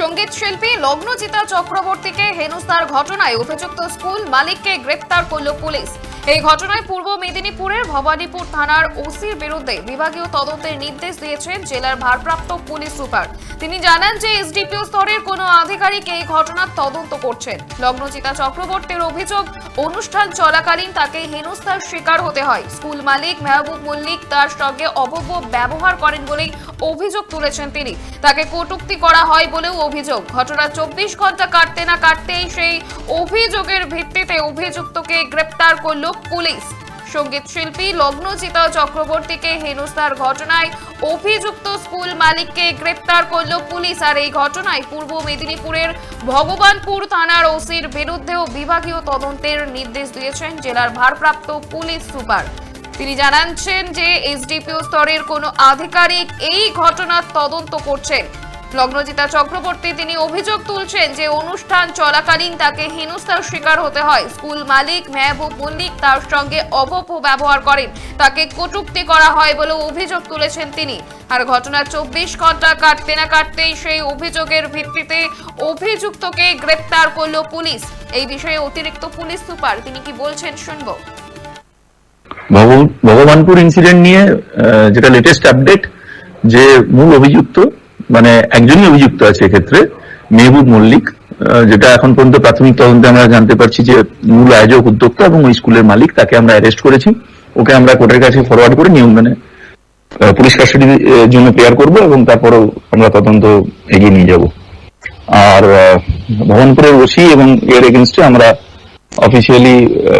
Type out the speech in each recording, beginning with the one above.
সংগীত শিল্পী লগ্নজিতা চক্রবর্তীকে হেনস্থার ঘটনায় অভিযুক্ত স্কুল মালিককে গ্রেপ্তার করল পুলিশ। এই ঘটনায় পূর্ব মেদিনীপুরের ভবানীপুর থানার ওসির বিরুদ্ধে বিভাগীয় তদন্তের নির্দেশ দিয়েছেন জেলার ভারপ্রাপ্ত পুলিশ সুপার। তিনি জানান যে এসডিপিও স্তরের কোনো আধিকারিক এই ঘটনার তদন্ত করছেন। লগ্নচিতা চক্রবর্তীর অভিযোগ, অনুষ্ঠান চলাকালীন তাকে হেনস্থার শিকার হতে হয়। স্কুল মালিক মেহবুব মল্লিক তার সঙ্গে অভব্য ব্যবহার করেন বলেই অভিযোগ তুলেছেন তিনি। তাকে কটূক্তি করা হয় বলেও অভিযোগ। ঘটনা চব্বিশ ঘণ্টা কাটতে না কাটতেই সেই অভিযোগের ভিত্তিতে অভিযুক্তকে গ্রেপ্তার করল পুলিশ। সংগীত শিল্পী লগ্নজিতা চক্রবর্তীকে হেনস্থার ঘটনায় অভিযুক্ত স্কুল মালিককে গ্রেপ্তার করল পুলিশ। আর এই ঘটনায় পূর্ব মেদিনীপুরের ভগবানপুর থানার ওসির বিরুদ্ধেও বিভাগীয় তদন্তের নির্দেশ দিয়েছেন জেলার ভারপ্রাপ্ত পুলিশ সুপার। তিনি জানাচ্ছেন যে এসডিপিও স্তরের কোনো আধিকারিক এই ঘটনার তদন্ত করছেন। লগ্নজিতা চক্রবর্তী, তিনি অভিযোগ তুলছেন যে অনুষ্ঠান চলাকালীন তাকে হেনস্থার শিকার হতে হয়। স্কুল মালিক মেহবুব মল্লিক তার সঙ্গে অভব্য ব্যবহার করেন। তাকে কটূক্তি করা হয় বলে অভিযোগ তুলেছেন তিনি। আর ঘটনার চব্বিশ ঘণ্টা কাটতে না কাটতেই সেই অভিযোগের ভিত্তিতে অভিযুক্তকে গ্রেপ্তার করল পুলিশ। এই বিষয়ে অতিরিক্ত পুলিশ সুপার, তিনি কি বলছেন শুনব। ভগব- ভগবানপুর ইনসিডেন্ট নিয়ে যেটা লেটেস্ট আপডেট যে মূল অভিযুক্ত মানে একজনই অভিযুক্ত আছে এক্ষেত্রে, মেহবুব মল্লিক যেটা এখন পর্যন্ত প্রাথমিক তদন্তে আমরা জানতে পারছি যে মূল আয়োজক উদ্যোক্তা এবং ওই স্কুলের মালিক, তাকে আমরা অ্যারেস্ট করেছি। ওকে আমরা কোর্টের কাছে ফরওয়ার্ড করে নিয়ম মেনে পুলিশ কাস্টাডির জন্য প্রেয়ার করব এবং তারপরও আমরা তদন্ত এগিয়ে নিয়ে যাব। আর ভবনপুরের ওসি এবং এর এগেনস্টে আমরা অফিসিয়ালি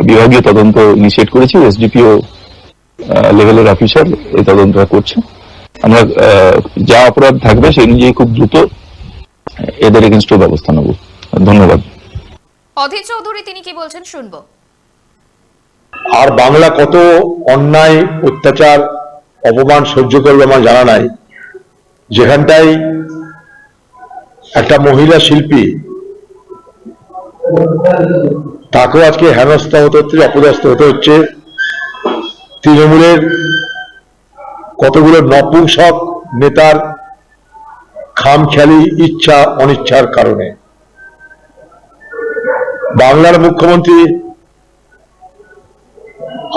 বিভাগীয় তদন্ত ইনিশিয়েট করেছি। এসডিপিও লেভেলের অফিসার এই তদন্তটা করছে। আমরা যা অপরাধ থাকবে সেই অনুযায়ী খুব দ্রুত এদের এগেনস্টও ব্যবস্থা নেব। ধন্যবাদ। অধীর চৌধুরী তিনি কি বলছেন শুনব। আর বাংলা কত অন্যায় অত্যাচার অপমান সহ্য করবে আমার জানা নাই। যেখানটায় একটা মহিলা শিল্পী তাকেও আজকে হেনস্থা হতে হচ্ছে অপদস্থ হতে হচ্ছে। তৃণমূলের কতগুলো নপুংসক নেতার খামখেয়ালি ইচ্ছা, অনিচ্ছার কারণে। বাংলার মুখ্যমন্ত্রী,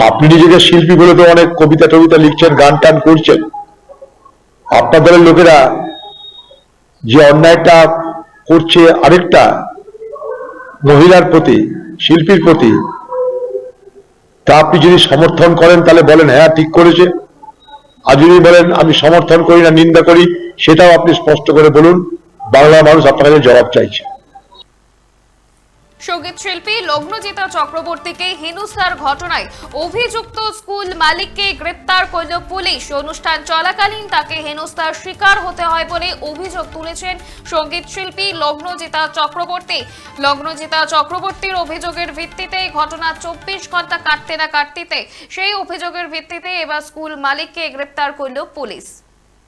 আপনি নিজেকে শিল্পী বলে তো অনেক কবিতা টবিতা লিখছেন, গান টান করছেন। আপনার দলের লোকেরা যে অন্যায়টা করছে আরেকটা, মহিলার প্রতি, শিল্পীর প্রতি, তা আপনি যদি সমর্থন করেন, তাহলে বলেন হ্যাঁ ঠিক করেছে। আর বলেন, আমি সমর্থন করি না, নিন্দা করি, সেটাও আপনি স্পষ্ট করে বলুন। বাংলার মানুষ আপনার কাছে জবাব চাইছে। সংগীত শিল্পী লগ্নজিতা চক্রবর্তীকে হেনস্থার ঘটনায় অভিযুক্ত স্কুল মালিককে গ্রেপ্তার করল পুলিশ। অনুষ্ঠান চলাকালীন তাকে হেনস্থার শিকার হতে হয় বলে অভিযোগ তুলেছেন সংগীত শিল্পী লগ্নজিতা চক্রবর্তী। লগ্নজিতা চক্রবর্তীর অভিযোগের ভিত্তিতে ঘটনা চব্বিশ ঘণ্টা কাটতে না কাটতিতে সেই অভিযোগের ভিত্তিতে এবার স্কুল মালিককে গ্রেপ্তার করল পুলিশ।